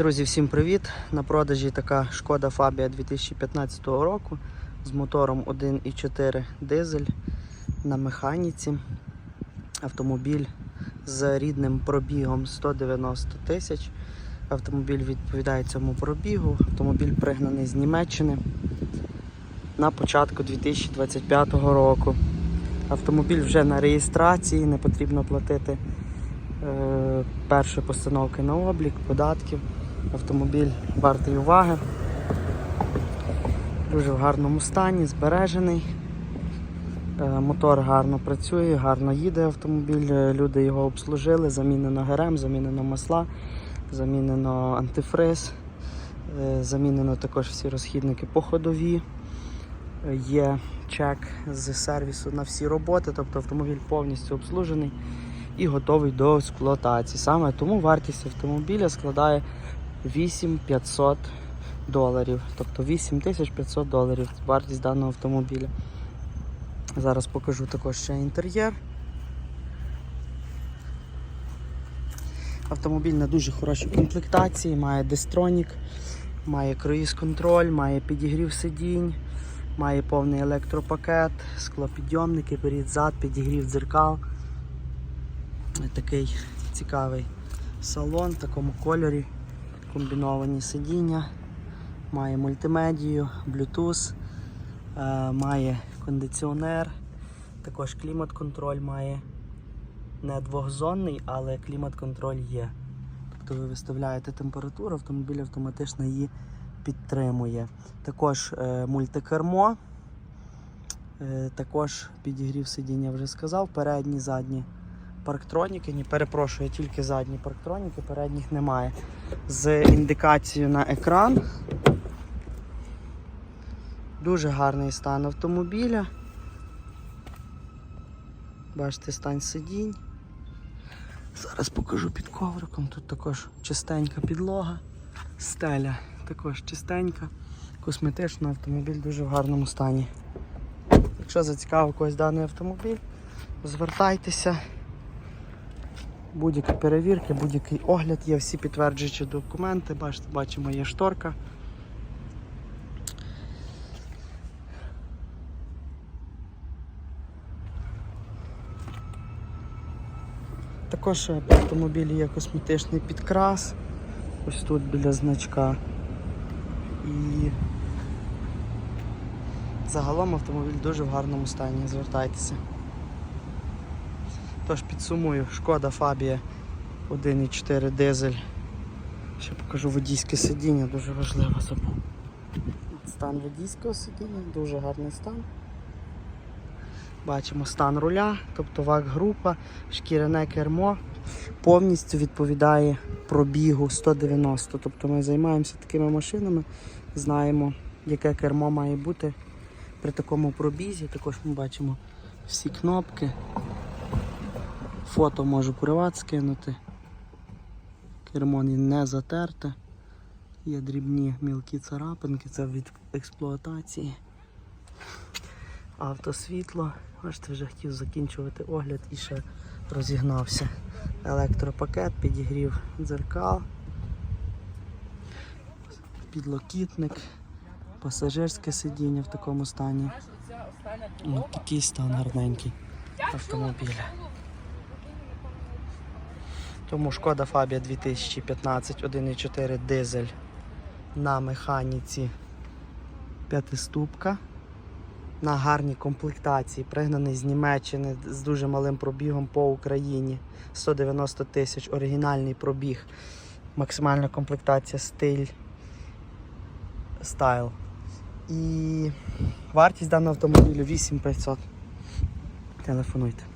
Друзі, всім привіт! На продажі така шкода Фабія 2015 року з мотором 1,4 дизель на механіці. Автомобіль з рідним пробігом 190 тисяч. Автомобіль відповідає цьому пробігу. Автомобіль пригнаний з Німеччини на початку 2025 року. Автомобіль вже на реєстрації, не потрібно платити е, першої постановки на облік, податків. Автомобіль вартий уваги. Дуже в гарному стані, збережений. Е, Мотор гарно працює, гарно їде автомобіль. Е, Люди його обслужили, замінено ГРМ, замінено масла, замінено антифриз, е, замінено також всі розхідники походові. Є чек з сервісу на всі роботи, тобто автомобіль повністю обслужений і готовий до експлуатації. Саме тому вартість автомобіля складає 8500 доларів, тобто 8500 доларів вартість даного автомобіля. Зараз покажу також ще інтер'єр. Автомобіль на дуже хорошій комплектації, має дистронік, має круїз-контроль, має підігрів сидінь, має повний електропакет, склопідйомники, перед зад, підігрів дзеркал. Такий цікавий салон в такому кольорі, комбіновані сидіння, має мультимедію, Bluetooth, е, має кондиціонер, також клімат-контроль має не двохзонний, але клімат-контроль є. Тобто ви виставляєте температуру, автомобіль автоматично її підтримує. Також е, мультикермо, е, також підігрів сидіння вже сказав, передні, задні парктроніки, ні, перепрошую, тільки задні парктроніки, передніх немає. З індикацією на екран. Дуже гарний стан автомобіля. Бачите, стан сидінь. Зараз покажу під ковриком. Тут також чистенька підлога, стеля також чистенька, косметично автомобіль дуже в гарному стані. Якщо зацікавив когось даний автомобіль, звертайтеся. Будь-які перевірки, будь-який огляд, є всі підтверджуючі документи. Бачите, бачимо, є шторка. Також в автомобілі є косметичний підкрас. Ось тут біля значка. І загалом автомобіль дуже в гарному стані. Звертайтеся. Тож підсумую, шкода Фабія 1.4 дизель. Ще покажу водійське сидіння, дуже важливо забув. Стан водійського сидіння, дуже гарний стан. Бачимо стан руля, тобто ВАК-група, шкіряне кермо повністю відповідає пробігу 190. Тобто ми займаємося такими машинами, знаємо, яке кермо має бути при такому пробізі. Також ми бачимо всі кнопки. Фото можу приват скинути. Кермо не затерте. Є дрібні мілкі царапинки, це від експлуатації. Автосвітло. Бачите, вже хотів закінчувати огляд і ще розігнався. Електропакет, підігрів дзеркал, підлокітник, пасажирське сидіння в такому стані. Ось такий стан гарненький автомобіля. Тому шкода Фабія 2015 1.4 дизель на механіці п'ятиступка. На гарній комплектації, пригнаний з Німеччини з дуже малим пробігом по Україні. 190 тисяч, оригінальний пробіг. Максимальна комплектація стиль стайл. І вартість даного автомобілю 8500. Телефонуйте.